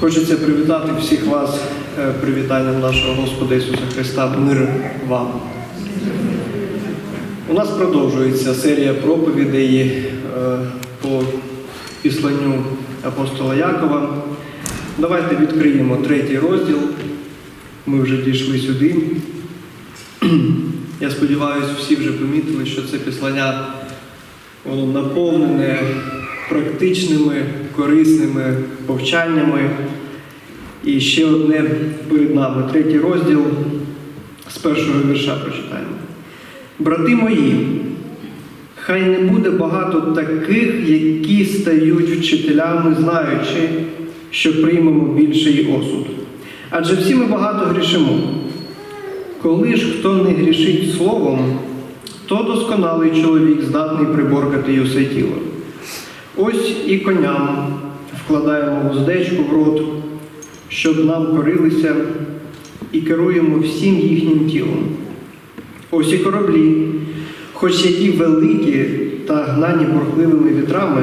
Хочеться привітати всіх вас е, привітанням нашого Господа Ісуса Христа. Мир вам. У нас продовжується серія проповідей е, по післанню апостола Якова. Давайте відкриємо третій розділ. Ми вже дійшли сюди. Я сподіваюся, всі вже помітили, що це післання воно наповнене практичними, корисними повчаннями. І ще одне перед нами, третій розділ з першого вірша прочитаємо. Брати мої, хай не буде багато таких, які стають вчителями, знаючи, що приймемо більший осуд. Адже всі ми багато грішимо. Коли ж хто не грішить словом, то досконалий чоловік здатний приборкати й усе тіло. Ось і коням вкладаємо вуздечку в рот, щоб нам корилися, і керуємо всім їхнім тілом. Ось і кораблі, хоч які великі та гнані бурхливими вітрами,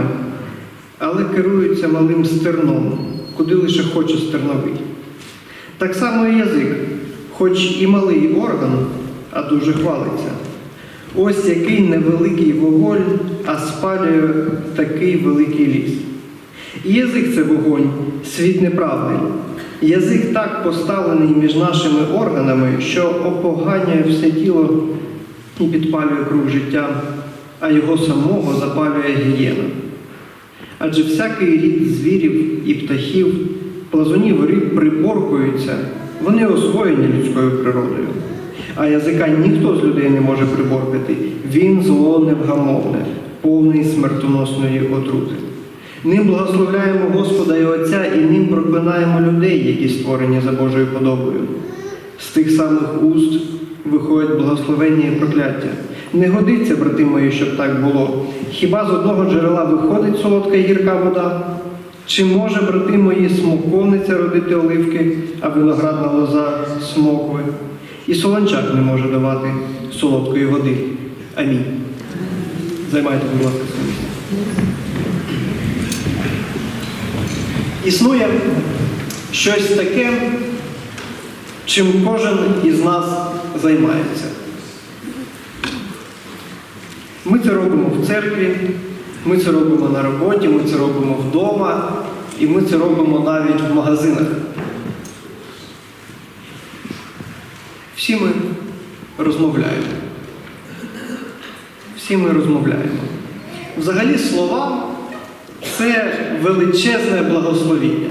але керуються малим стерном, куди лише хоче стерновий. Так само і язик, хоч і малий орган, а дуже хвалиться. Ось який невеликий вогонь, а спалює такий великий ліс. Язик це вогонь, світ неправди. Язик так поставлений між нашими органами, що опоганює все тіло і підпалює круг життя, а його самого запалює гієна. Адже всякий рід звірів і птахів, плазунів риб приборкуються, вони освоєні людською природою. А язика ніхто з людей не може приборкати. Він зло невгамовне, повний смертоносної отрути. Ним благословляємо Господа і Отця, і ним проклинаємо людей, які створені за Божою подобою. З тих самих уст виходять благословення і прокляття. Не годиться, брати мої, щоб так було. Хіба з одного джерела виходить солодка і гірка вода? Чи може, брати мої, смоковниця родити оливки, а виноградна лоза смокви? І солончак не може давати солодкої води. Амінь. Займайте, будь ласка. Існує щось таке, чим кожен із нас займається. Ми це робимо в церкві, ми це робимо на роботі, ми це робимо вдома, і ми це робимо навіть в магазинах. Всі ми розмовляємо. Всі ми розмовляємо. Взагалі слова це величезне благословіння.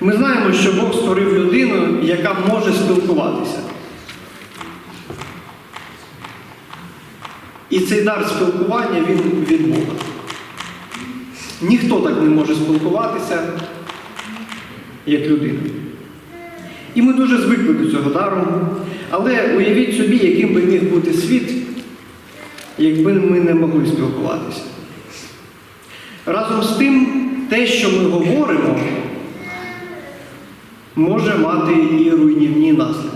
Ми знаємо, що Бог створив людину, яка може спілкуватися. І цей дар спілкування він від Бога. Ніхто так не може спілкуватися, як людина. І ми дуже звикли до цього дару. Але уявіть собі, яким би міг бути світ, якби ми не могли спілкуватися. Разом з тим, те, що ми говоримо, може мати і руйнівні наслідки.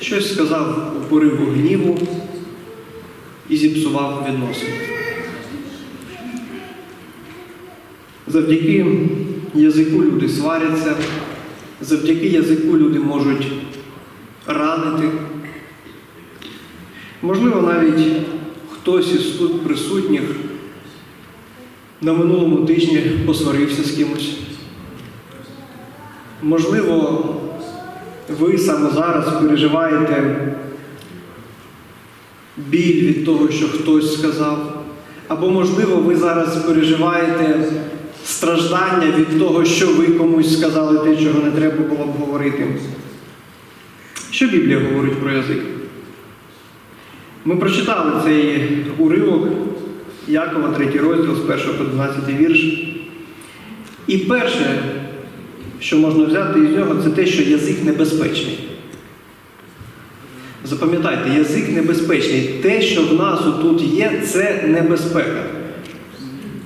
Щось сказав у пориву гніву і зіпсував відносини. Завдяки язику люди сваряться, завдяки язику люди можуть ранити. Можливо, навіть хтось із тут присутніх на минулому тижні посварився з кимось. Можливо, ви саме зараз переживаєте біль від того, що хтось сказав. Або, можливо, ви зараз переживаєте страждання від того, що ви комусь сказали те, чого не треба було б говорити. Що Біблія говорить про язик? Ми прочитали цей уривок Якова, 3 розділ з 1 по 12 вірш. І перше, що можна взяти із нього, це те, що язик небезпечний. Запам'ятайте, язик небезпечний. Те, що в нас тут є, це небезпека.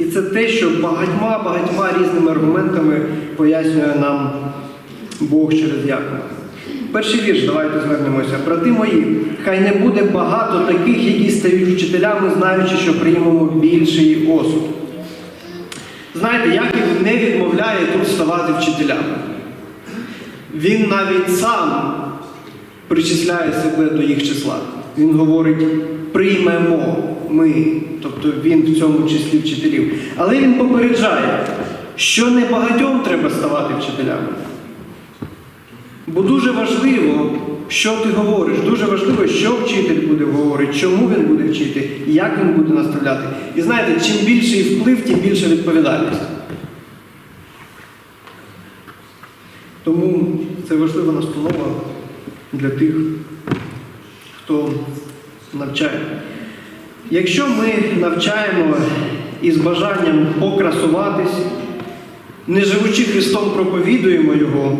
І це те, що багатьма-багатьма різними аргументами пояснює нам Бог через Якова. Перший вірш, давайте звернемося. Брати мої, хай не буде багато таких, які стають вчителями, знаючи, що приймемо більший осуд. Знаєте, Яків не відмовляє тут ставати вчителями. Він навіть сам причисляє себе до їх числа. Він говорить, приймемо ми, тобто він в цьому числі вчителів. Але він попереджає, що не багатьом треба ставати вчителями. Бо дуже важливо, що ти говориш, дуже важливо, що вчитель буде говорити, чому він буде вчити, як він буде наставляти. І знаєте, чим більший вплив, тим більша відповідальність. Тому це важлива настанова для тих, хто навчає. Якщо ми навчаємо із бажанням покрасуватись, не живучи Христом, проповідуємо Його,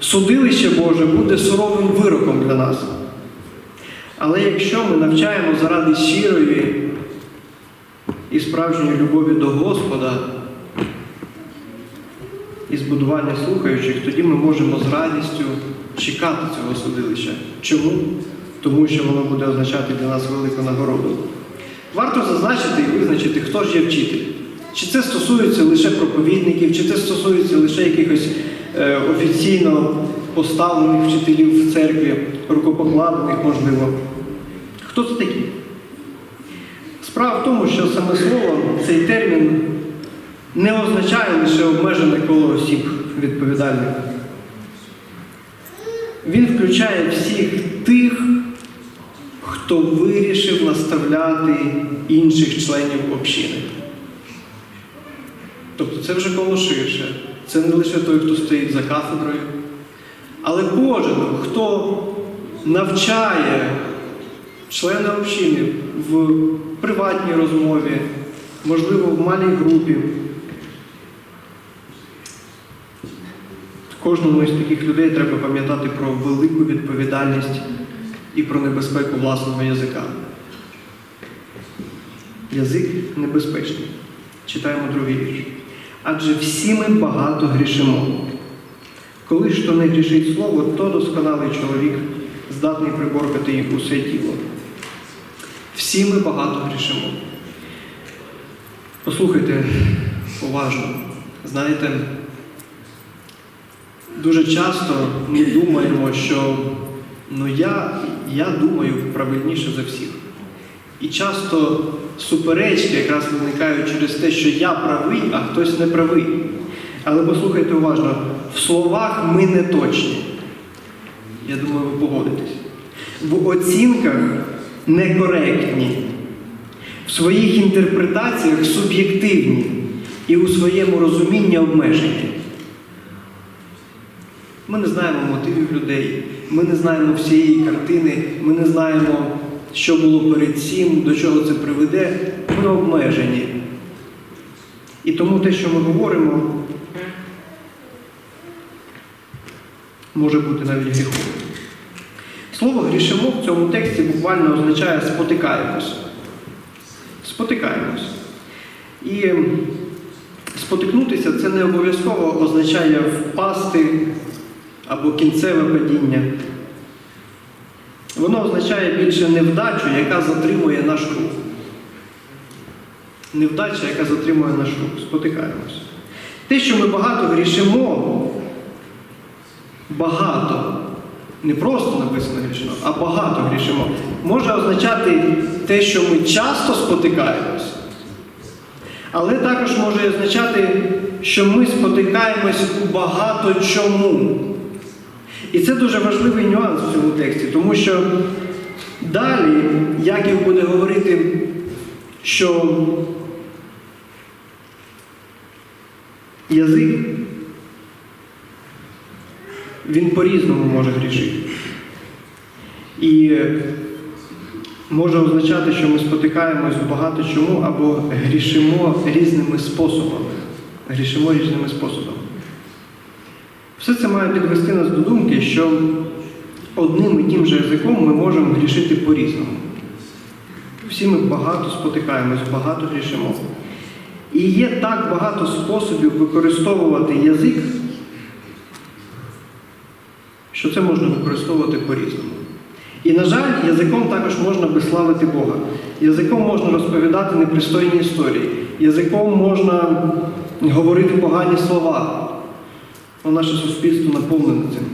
судилище Боже буде суровим вироком для нас. Але якщо ми навчаємо заради щирої і справжньої любові до Господа і збудування слухаючих, тоді ми можемо з радістю чекати цього судилища. Чому? Тому що воно буде означати для нас велику нагороду. Варто зазначити і визначити, хто ж є вчитель. Чи це стосується лише проповідників, чи це стосується лише якихось е, офіційно поставлених вчителів в церкві, рукопокладених, можливо. Хто це такі? Справа в тому, що саме слово, цей термін не означає лише обмежене коло осіб відповідальних. Він включає всіх тих, хто вирішив наставляти інших членів общини. Тобто це вже коло ширше. Це не лише той, хто стоїть за кафедрою, але кожен, хто навчає члена общини в приватній розмові, можливо, в малій групі. Кожному із таких людей треба пам'ятати про велику відповідальність і про небезпеку власного язика. Язик небезпечний. Читаємо другий вірш. Адже всі ми багато грішимо. Коли ж то не грішить слово, то досконалий чоловік здатний приборкати їх усе тіло. Всі ми багато грішимо. Послухайте уважно. Знаєте, дуже часто ми думаємо, що ну я, я думаю правильніше за всіх. І часто суперечки якраз виникають через те, що я правий, а хтось не правий. Але послухайте уважно, в словах ми не точні. Я думаю, ви погодитесь. В оцінках некоректні, в своїх інтерпретаціях суб'єктивні і у своєму розумінні обмежені. Ми не знаємо мотивів людей, ми не знаємо всієї картини, ми не знаємо, що було перед цим, до чого це приведе. Ми обмежені. І тому те, що ми говоримо, може бути навіть гріхом. Слово грішимо в цьому тексті буквально означає спотикаємось. Спотикаємось. І спотикнутися це не обов'язково означає впасти або кінцеве падіння. Воно означає більше невдачу, яка затримує наш рух. Невдача, яка затримує наш рух. Спотикаємось. Те, що ми багато грішимо, багато, не просто написано грішимо, а багато грішимо, може означати те, що ми часто спотикаємось, але також може означати, що ми спотикаємось у багато чому. І це дуже важливий нюанс в цьому тексті, тому що далі Яків буде говорити, що язик він по-різному може грішити. І може означати, що ми спотикаємось багато чому або грішимо різними способами. Грішимо різними способами. Все це має підвести нас до думки, що одним і тим же язиком ми можемо грішити по-різному. Всі ми багато спотикаємось, багато грішимо. І є так багато способів використовувати язик, що це можна використовувати по-різному. І, на жаль, язиком також можна безславити Бога. Язиком можна розповідати непристойні історії. Язиком можна говорити погані слова. Ну, наше суспільство наповнене цим.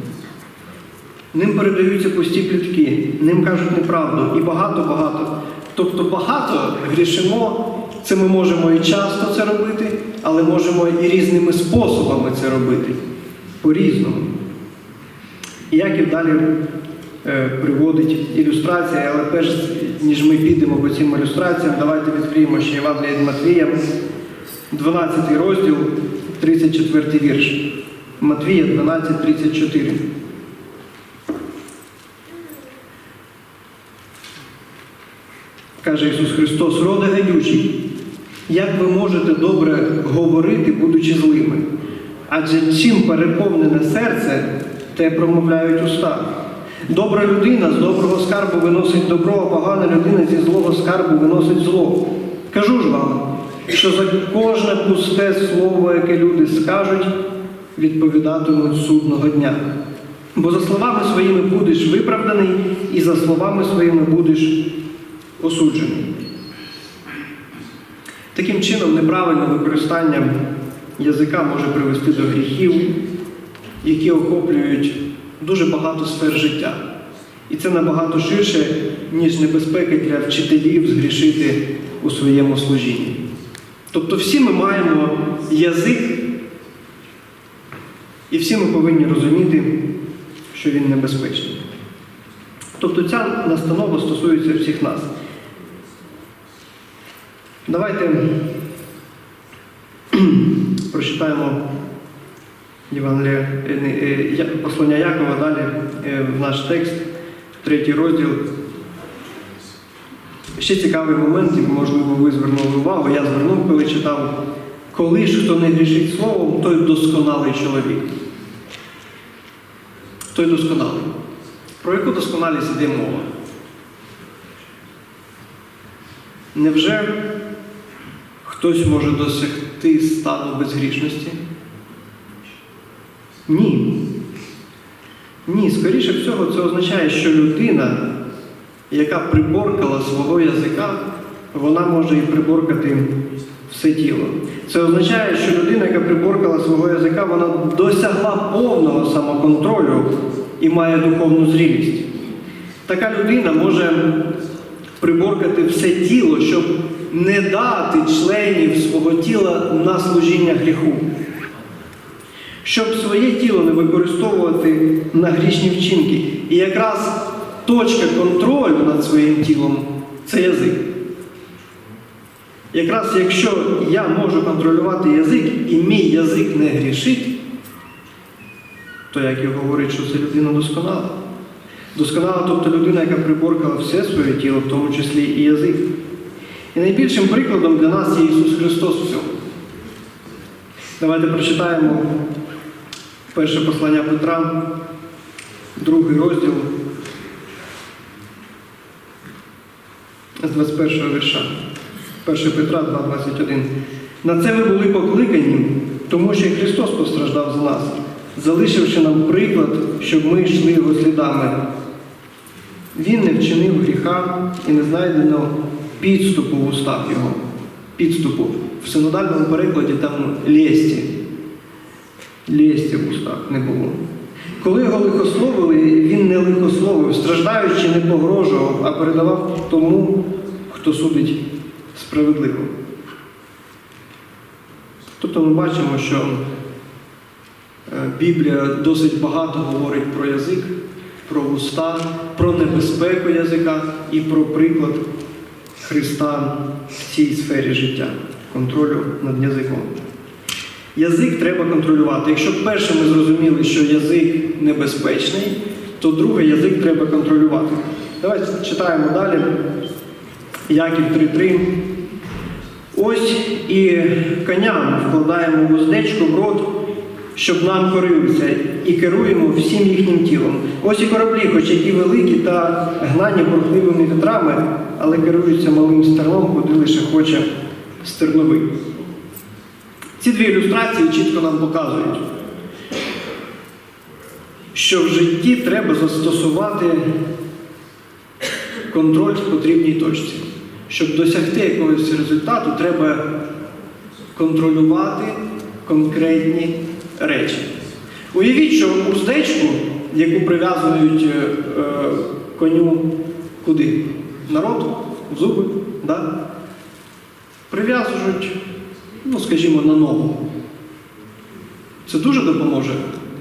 Ним передаються пусті плітки, ним кажуть неправду і багато-багато. Тобто багато грішимо, це ми можемо і часто це робити, але можемо і різними способами це робити. По-різному. І Яків далі е, приводить ілюстрації, але перш ніж ми підемо по цим ілюстраціям, давайте відкриємо ще Євангелія від Матвія, 12 розділ, 34 вірш. Матвія 12, 34. Каже Ісус Христос, роде гадючий, як ви можете добре говорити, будучи злими? Адже чим переповнене серце, те промовляють уста. Добра людина з доброго скарбу виносить добро, а погана людина зі злого скарбу виносить зло. Кажу ж вам, що за кожне пусте слово, яке люди скажуть, відповідатимуть судного дня. Бо за словами своїми будеш виправданий, і за словами своїми будеш осуджений. Таким чином, неправильне використання язика може привести до гріхів, які охоплюють дуже багато сфер життя. І це набагато ширше, ніж небезпеки для вчителів згрішити у своєму служінні. Тобто всі ми маємо язик, і всі ми повинні розуміти, що він небезпечний. Тобто ця настанова стосується всіх нас. Давайте прочитаємо е, е, послання Якова далі е, в наш текст, третій розділ. Ще цікавий момент, можливо, ви звернули увагу, я звернув, коли читав, коли ж хто не грішить словом, той досконалий чоловік. Той досконалий. Про яку досконалість йде мова? Невже хтось може досягти стану безгрішності? Ні. Ні, скоріше всього, це означає, що людина, яка приборкала свого язика, вона може і приборкати все тіло. Це означає, що людина, яка приборкала свого язика, вона досягла повного самоконтролю і має духовну зрілість. Така людина може приборкати все тіло, щоб не дати членів свого тіла на служіння гріху. Щоб своє тіло не використовувати на грішні вчинки. І якраз точка контролю над своїм тілом це язик. Якраз якщо я можу контролювати язик і мій язик не грішить, то як і говорить, що це людина досконала. Досконала, тобто людина, яка приборкала все своє тіло, в тому числі і язик. І найбільшим прикладом для нас є Ісус Христос в цьому. Давайте прочитаємо перше послання Петра, другий розділ з 21 вірша. 1 Петра 2,21. На це ви були покликані, тому що і Христос постраждав за нас, залишивши нам приклад, щоб ми йшли його слідами. Він не вчинив гріха і не знайдено підступу в устах його. Підступу. В синодальному перекладі там лєсті. Лєсті в устах не було. Коли його лихословили, він не лихословив, страждаючи, не погрожував, а передавав тому, хто судить справедливо. Тобто ми бачимо, що е, Біблія досить багато говорить про язик, про уста, про небезпеку язика і про приклад Христа в цій сфері життя, контролю над язиком. Язик треба контролювати. Якщо перше ми зрозуміли, що язик небезпечний, то друге язик треба контролювати. Давайте читаємо далі. Яків 3.3. Ось і коням вкладаємо вуздечку в рот, щоб нам корилися, і керуємо всім їхнім тілом. Ось і кораблі, хоч які великі та гнані бурхливими вітрами, але керуються малим стерном, куди лише хоче стерновий. Ці дві ілюстрації чітко нам показують, що в житті треба застосувати контроль в потрібній точці. Щоб досягти якогось результату, треба контролювати конкретні речі. Уявіть, що уздечку, яку прив'язують е, е, коню куди? На рот, зуби, да? прив'язують, ну, скажімо, на ногу. Це дуже допоможе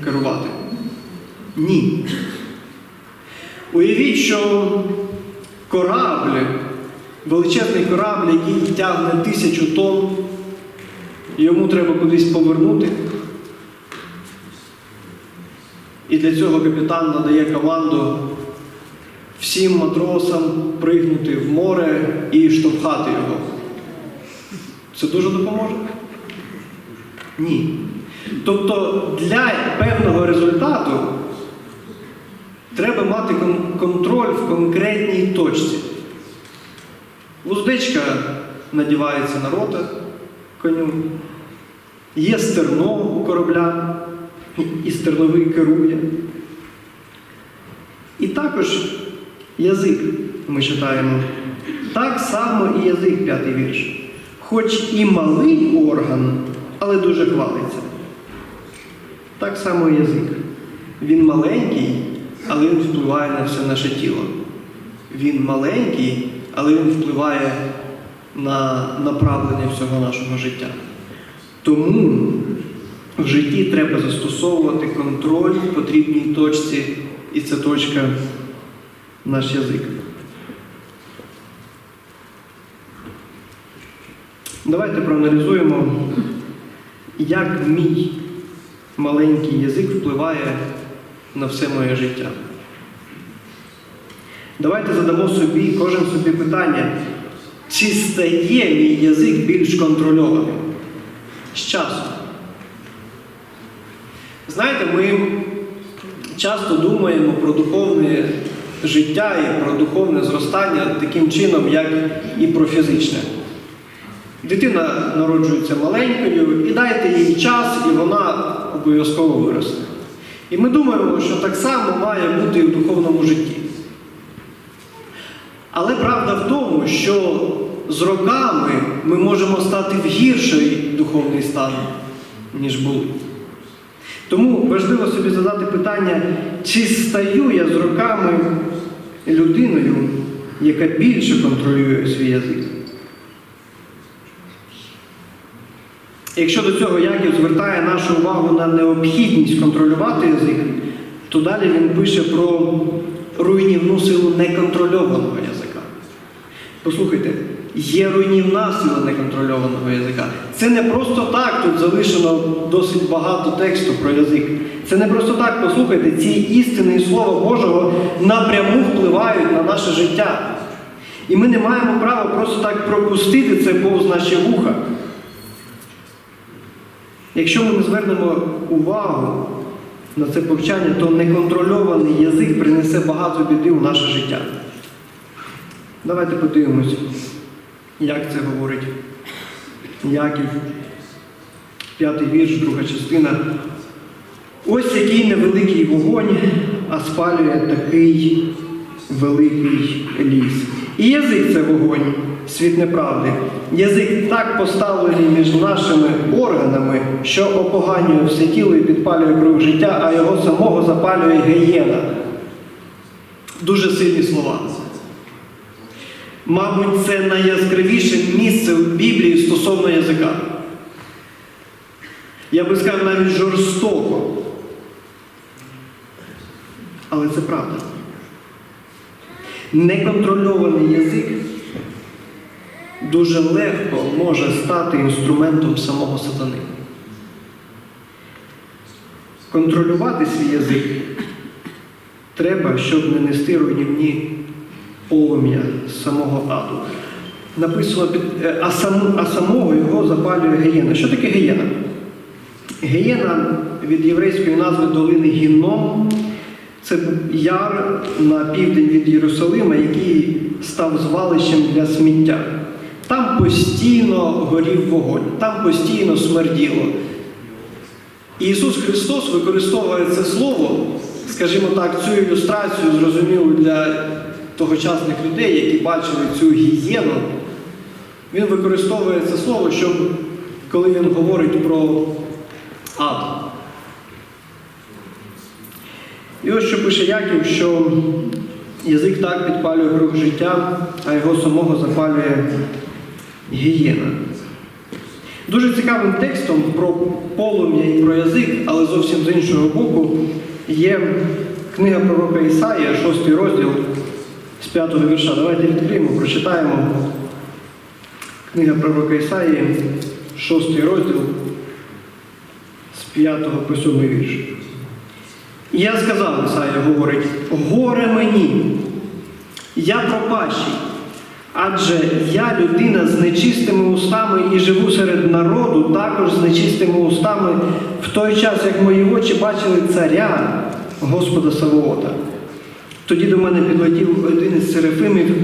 керувати? Ні. Уявіть, що корабль, величезний корабль, який тягне тисячу тонн, йому треба кудись повернути. І для цього капітан надає команду всім матросам пригнути в море і штовхати його. Це дуже допоможе? Ні. Тобто для певного результату треба мати контроль в конкретній точці. Вуздечка надівається на рота коню, є стерно у корабля, і стерновий керує. І також язик ми читаємо. Так само і язик, п'ятий вірш. Хоч і малий орган, але дуже хвалиться. Так само і язик. Він маленький, але він впливає на все наше тіло. Він маленький, але він впливає на направлення всього нашого життя. Тому в житті треба застосовувати контроль в потрібній точці, і ця точка наш язик. Давайте проаналізуємо, як мій маленький язик впливає на все моє життя. Давайте задамо собі, кожен собі питання, чи стає мій язик більш контрольованим з часом? Знаєте, ми часто думаємо про духовне життя і про духовне зростання таким чином, як і про фізичне. Дитина народжується маленькою, і дайте їй час, і вона обов'язково виросте. І ми думаємо, що так само має бути і в духовному житті. Але правда в тому, що з роками ми можемо стати в гірший духовний стан, ніж були. Тому важливо собі задати питання, чи стаю я з роками людиною, яка більше контролює свій язик. Якщо до цього Яків звертає нашу увагу на необхідність контролювати язик, то далі він пише про руйнівну силу неконтрольованого язика. Послухайте, є руйнівна сила неконтрольованого язика. Це не просто так, тут залишено досить багато тексту про язик. Це не просто так, послухайте, ці істини і Слова Божого напряму впливають на наше життя. І ми не маємо права просто так пропустити це повз наші вуха. Якщо ми не звернемо увагу на це повчання, то неконтрольований язик принесе багато біди у наше життя. Давайте подивимось, як це говорить Яків, п'ятий вірш, друга частина. Ось який невеликий вогонь, а спалює такий великий ліс. І язик це вогонь, світ неправди. Язик так поставлений між нашими органами, що опоганює все тіло і підпалює круг життя, а його самого запалює гієна. Дуже сильні слова. Мабуть, це найяскравіше місце в Біблії стосовно язика. Я би сказав навіть жорстоко. Але це правда. Неконтрольований язик дуже легко може стати інструментом самого сатани. Контролювати свій язик треба, щоб не нести руйнівні полум'я самого аду. Написано, е, а, сам, а самого його запалює гієна. Що таке гієна? Гієна від єврейської назви долини Гінном. Це яр на південь від Єрусалима, який став звалищем для сміття. Там постійно горів вогонь, там постійно смерділо. Ісус Христос використовує це слово, скажімо так, цю ілюстрацію зрозумілу для тогочасних людей, які бачили цю гієну. Він використовує це слово, щоб коли він говорить про ад. І ось що пише Яків, що язик так підпалює круг життя, а його самого запалює гієна. Дуже цікавим текстом про полум'я і про язик, але зовсім з іншого боку, є книга пророка Ісаїя, 6 розділ з 5 вірша. Давайте відкриємо, прочитаємо. Книга пророка Ісаїї, 6 розділ з 5 по 7 вірш. Я сказав, Ісаїя говорить, горе мені, я пропащий, адже я людина з нечистими устами і живу серед народу, також з нечистими устами, в той час, як мої очі бачили царя, Господа Савоота. Тоді до мене підлетів один із серафимів,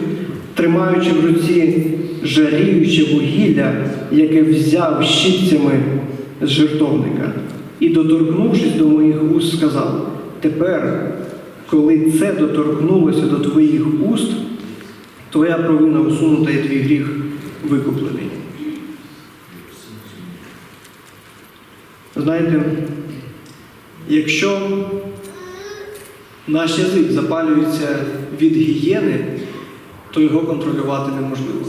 тримаючи в руці жаріюче вугілля, яке взяв щипцями з жертовника, і, доторкнувшись до моїх уст, сказав: Тепер, коли це доторкнулося до твоїх уст, твоя провина усунута і твій гріх викуплений. Знаєте, якщо наш язик запалюється від гігієни, то його контролювати неможливо.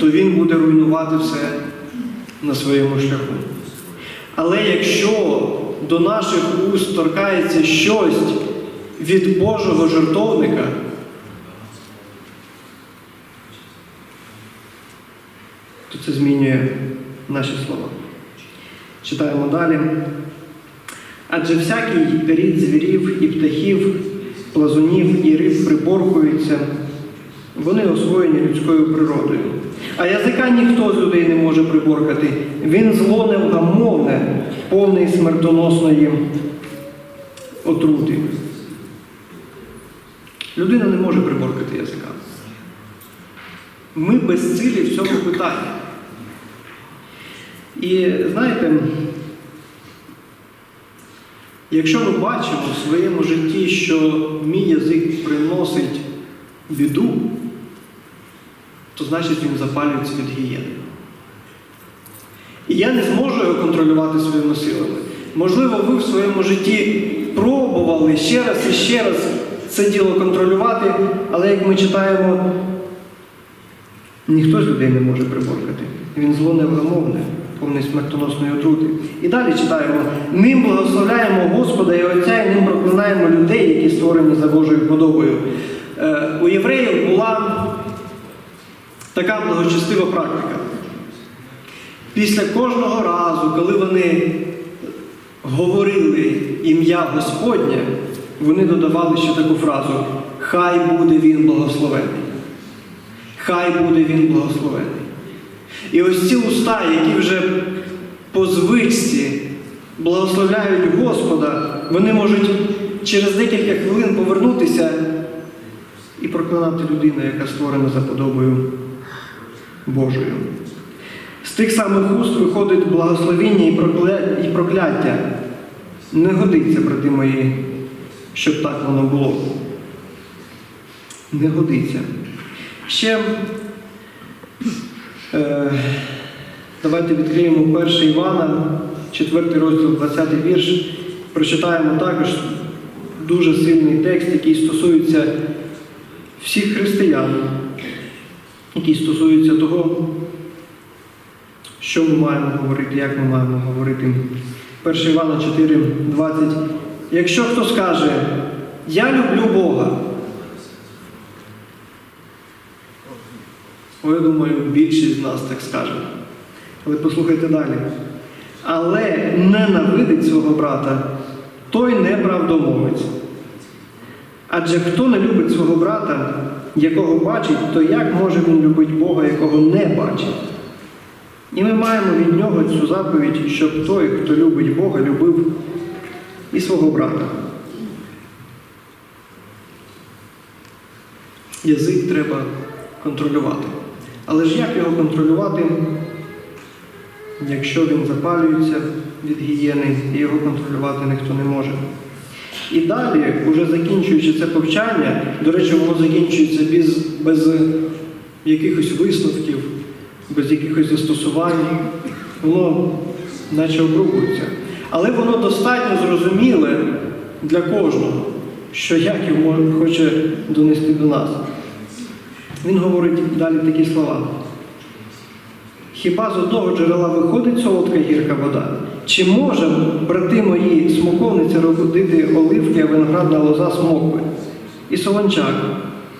То він буде руйнувати все на своєму шляху. Але якщо до наших уст торкається щось від Божого жертовника, то це змінює наші слова. Читаємо далі. Адже всякий рід звірів і птахів, плазунів і риб приборкуються, вони освоєні людською природою. А язика ніхто з людей не може приборкати. Він зло невгамовне, повний смертоносної отрути. Людина не може приборкати язика. Ми безсилі в цьому питанні. І знаєте, якщо ми бачимо в своєму житті, що мій язик приносить біду, то значить він запалюється від гієни. І я не зможу його контролювати своїми силами. Можливо, ви в своєму житті пробували ще раз і ще раз це діло контролювати, але як ми читаємо, ніхто з людей не може приборкати. Він зло невгамовне, повний смертоносної отрути. І далі читаємо: ним благословляємо Господа і Отця, і ним проклинаємо людей, які створені за Божою подобою. Е, у євреїв була така благочестива практика. Після кожного разу, коли вони говорили ім'я Господнє, вони додавали ще таку фразу Хай буде він благословений. Хай буде він благословений. І ось ці уста, які вже по звичці благословляють Господа, вони можуть через декілька хвилин повернутися і проклинати людину, яка створена за подобою Божою. З тих самих уст виходить благословіння і прокля- і прокляття. Не годиться, брати мої, щоб так воно було. Не годиться. Ще давайте відкриємо 1 Івана, 4 розділ, 20 вірш. Прочитаємо також дуже сильний текст, який стосується всіх християн, який стосується того, що ми маємо говорити, як ми маємо говорити. 1 Івана 4, 20. Якщо хто скаже, я люблю Бога, О, я думаю, більшість з нас так скаже. Але послухайте далі. Але ненавидить свого брата, той неправдомовець. Адже хто не любить свого брата, якого бачить, то як може він любити Бога, якого не бачить? І ми маємо від нього цю заповідь, щоб той, хто любить Бога, любив і свого брата. Язик треба контролювати. Але ж як його контролювати, якщо він запалюється від гієни і його контролювати ніхто не може? І далі, уже закінчуючи це повчання, до речі, воно закінчується без, без якихось висновків, без якихось застосувань, воно наче обрубується. Але воно достатньо зрозуміле для кожного, що Яків може- хоче донести до нас. Він говорить далі такі слова. Хіба з одного джерела виходить солодка гірка вода? Чи може, брати мої, смоковниця родити оливки, а виноградна лоза смокви? І солончак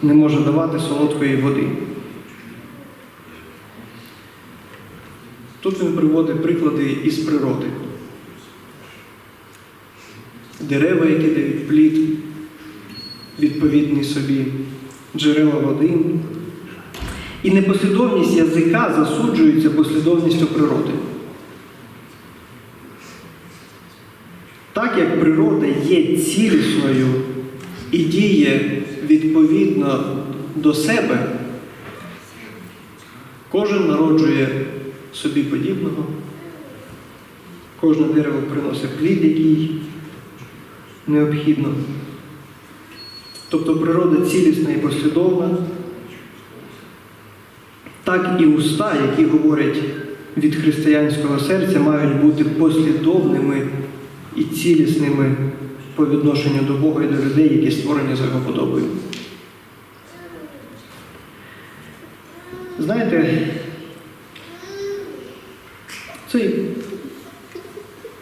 не може давати солодкої води. Тут він приводить приклади із природи. Дерева, які дають плід, відповідний собі, джерела води. І непослідовність язика засуджується послідовністю природи. Так як природа є цілісною і діє відповідно до себе, кожен народжує собі подібного, кожне дерево приносить плід, який необхідно. Тобто природа цілісна і послідовна. Так і уста, які говорять від християнського серця, мають бути послідовними і цілісними по відношенню до Бога і до людей, які створені за його подобою. Знаєте, цей,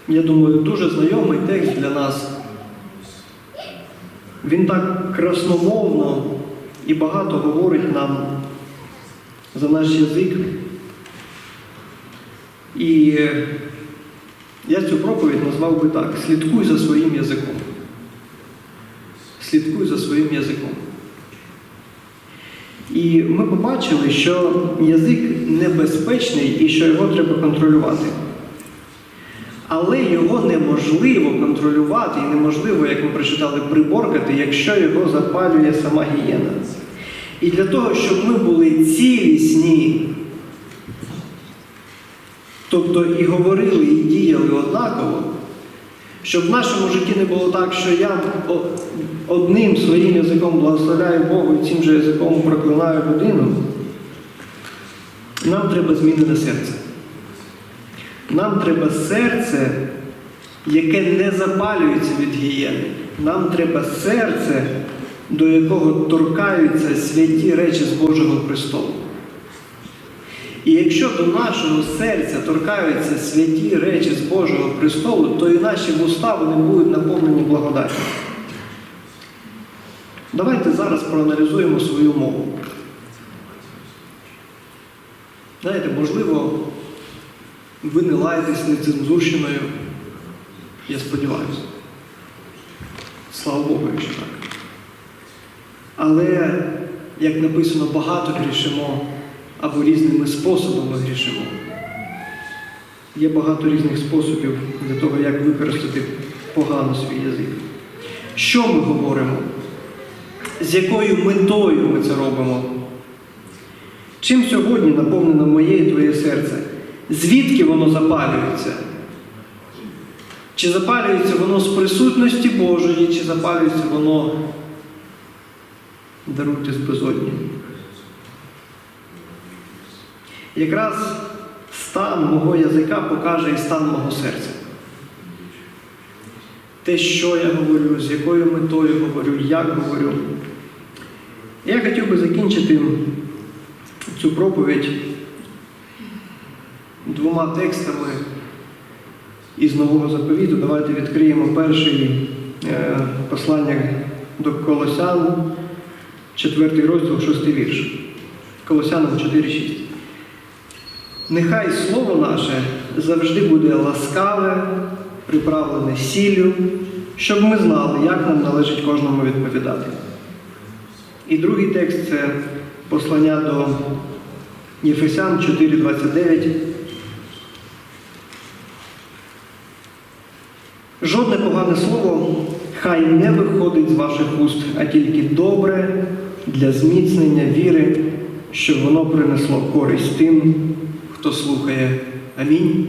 я думаю, дуже знайомий текст для нас. Він так красномовно і багато говорить нам за наш язик. І я цю проповідь назвав би так: слідкуй за своїм язиком. Слідкуй за своїм язиком. І ми побачили, що язик небезпечний і що його треба контролювати. Але його неможливо контролювати і неможливо, як ми прочитали, приборкати, якщо його запалює сама гієна. І для того, щоб ми були цілісні, тобто і говорили, і діяли однаково, щоб в нашому житті не було так, що я одним своїм язиком благословляю Богу і цим же язиком проклинаю людину, нам треба змінене серце. Нам треба серце, яке не запалюється від гієни. Нам треба серце, до якого торкаються святі речі з Божого престолу. І якщо до нашого серця торкаються святі речі з Божого престолу, то і наші вуста вони будуть наповнені благодаттю. Давайте зараз проаналізуємо свою мову. Знаєте, можливо, ви не лаєтесь нецензурщиною. Я сподіваюся. Слава Богу, якщо так. Але, як написано, багато грішимо або різними способами грішимо. Є багато різних способів для того, як використати погано свій язик. Що ми говоримо? З якою метою ми це робимо? Чим сьогодні наповнено моє і твоє серце? Звідки воно запалюється? Чи запалюється воно з присутності Божої, чи запалюється воно даруйте з безодні? Якраз стан мого язика покаже і стан мого серця. Те, що я говорю, з якою метою говорю, як говорю. Я хотів би закінчити цю проповідь двома текстами із Нового заповіту. Давайте відкриємо перший е, послання до Колосян, 4 розділ, 6 вірш. Колосянам 4,6. Нехай слово наше завжди буде ласкаве, приправлене сіллю, щоб ми знали, як нам належить кожному відповідати. І другий текст це послання до Єфесян 4,29. Жодне погане слово хай не виходить з ваших уст, а тільки добре для зміцнення віри, щоб воно принесло користь тим, хто слухає. Амінь.